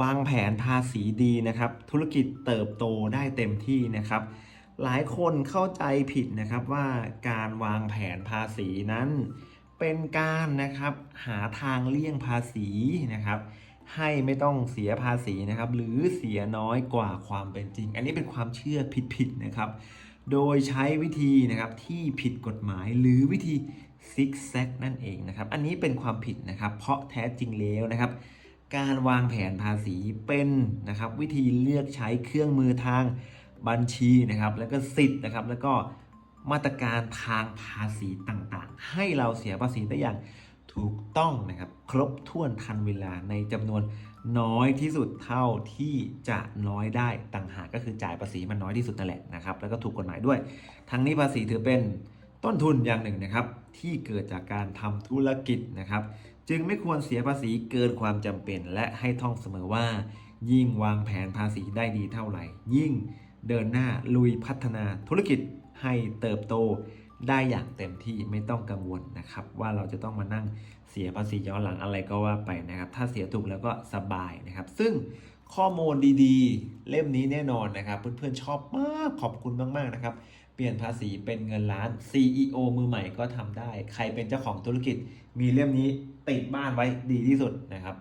วางแผนภาษีดีนะครับ ธุรกิจเติบโตได้เต็มที่นะครับ หลายคนเข้าใจผิดนะครับว่าการวางแผนภาษีนั้น เป็นการนะครับหาทางเลี่ยงภาษีนะครับ ให้ไม่ต้องเสียภาษีนะครับ หรือเสียน้อยกว่าความเป็นจริง อันนี้เป็นความเชื่อผิดๆนะครับ โดยใช้วิธีนะครับที่ผิดกฎหมายหรือวิธีซิกแซกนั่นเองนะครับ อันนี้เป็นความผิดนะครับ เพราะแท้จริงแล้วนะครับ การวางแผนภาษีเป็นนะครับวิธีเลือกใช้เครื่องมือทางบัญชีนะครับ แล้วก็สิทธิ์นะครับ แล้วก็มาตรการทางภาษีต่างๆ ให้เราเสียภาษีได้อย่างถูกต้องนะครับ ครบถ้วนทันเวลาในจำนวนน้อยที่สุดเท่าที่จะน้อยได้ต่างหากก็คือจ่ายภาษีมันน้อยที่สุดนั่นแหละนะครับ แล้วก็ถูกกฎหมายด้วย ทั้งนี้ภาษีถือเป็น ต้นทุนอย่างหนึ่งนะครับ ที่เกิดจากการทำธุรกิจนะครับ จึงไม่ควรเสียภาษีเกินความจำเป็น และให้ท่องเสมอว่า ยิ่งวางแผนภาษีได้ดีเท่าไหร่ ยิ่งเดินหน้าลุยพัฒนาธุรกิจให้เติบโตได้อย่างเต็มที่ไม่ต้องกังวลนะครับ ว่าเราจะต้องมานั่งเสียภาษีย้อนหลังอะไรก็ว่าไปนะครับ ถ้าเสียถูกแล้วก็สบายนะครับ ซึ่งข้อมูลดีๆ เล่มนี้แน่นอนนะครับ เพื่อนๆชอบมากขอบคุณมากๆนะครับ เปลี่ยนภาษีเป็นเงินล้าน CEO มือใหม่ก็ทำได้ ใครเป็นเจ้าของธุรกิจ มีเล่มนี้ติดบ้านไว้ดีที่สุดนะครับ